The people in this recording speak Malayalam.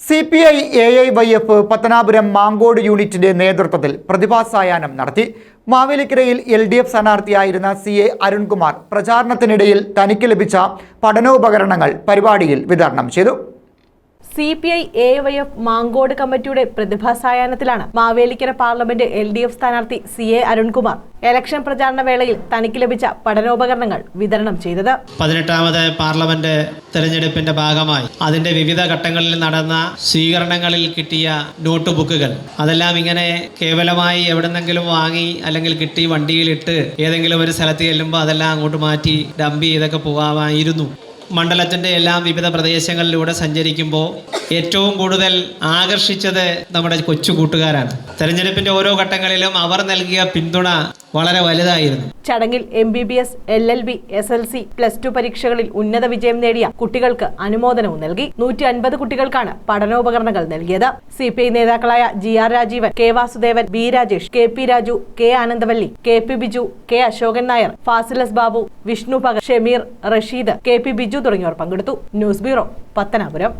C P I A I Y F Pathanapuram Mankode യൂണിറ്റിന്റെ നേതൃത്വത്തിൽ പ്രതിഭാസായാഹ്നം നടത്തി. മാവേലിക്കരയിൽ എൽ ഡി എഫ് സ്ഥാനാർത്ഥിയായിരുന്ന സി എ അരുൺകുമാർ പ്രചാരണത്തിനിടയിൽ തനിക്ക് ലഭിച്ച പഠനോപകരണങ്ങൾ പരിപാടിയിൽ വിതരണം ചെയ്തു. C P I A Y F Mankode കമ്മിറ്റിയുടെ പ്രതിഭാസായാഹ്നത്തിലാണ് Mavelikkara parliament L D F സ്ഥാനാർത്ഥി സി എ അരുൺകുമാർ ഇലക്ഷൻ പ്രചാരണ വേളയിൽ തനിക്ക് ലഭിച്ച പഠനോപകരണങ്ങൾ വിതരണം ചെയ്തത്. പതിനെട്ടാമത് പാർലമെന്റ് തെരഞ്ഞെടുപ്പിന്റെ ഭാഗമായി അതിന്റെ വിവിധ ഘട്ടങ്ങളിൽ നടന്ന സ്വീകരണങ്ങളിൽ കിട്ടിയ നോട്ട് ബുക്കുകൾ അതെല്ലാം ഇങ്ങനെ കേവലമായി എവിടെന്നെങ്കിലും വാങ്ങി അല്ലെങ്കിൽ കിട്ടി വണ്ടിയിലിട്ട് ഏതെങ്കിലും ഒരു സ്ഥലത്ത് ചെല്ലുമ്പോൾ അതെല്ലാം അങ്ങോട്ട് മാറ്റി ഡംപ് ചെയ്തൊക്കെ പോകാമായിരുന്നു മണ്ഡലത്തിന്റെ എല്ലാം വിവിധ പ്രദേശങ്ങളിലൂടെ സഞ്ചരിക്കുമ്പോൾ ഏറ്റവും കൂടുതൽ ആകർഷിച്ചത് നമ്മുടെ കൊച്ചു കൂട്ടുകാരാണ്. തെരഞ്ഞെടുപ്പിന്റെ ഓരോ ഘട്ടങ്ങളിലും അവർ നൽകിയ പിന്തുണ വളരെ വലുതായിരുന്നു. ചടങ്ങിൽ M B B S L L B S L C plus two പരീക്ഷകളിൽ ഉന്നത വിജയം നേടിയ കുട്ടികൾക്ക് അനുമോദനവും നൽകി. നൂറ്റി അൻപത് കുട്ടികൾക്കാണ് പഠനോപകരണങ്ങൾ നൽകിയത്. സി പി ഐ നേതാക്കളായ G R Rajeevan K Vasudevan B Rajesh K P Raju K Anandavalli K P Biju K Asokan Nair Fasilas Babu Vishnu Bhagath Shameer Rasheed K P Biju തുടങ്ങിയവർ പങ്കെടുത്തു. News bureau Pathanapuram.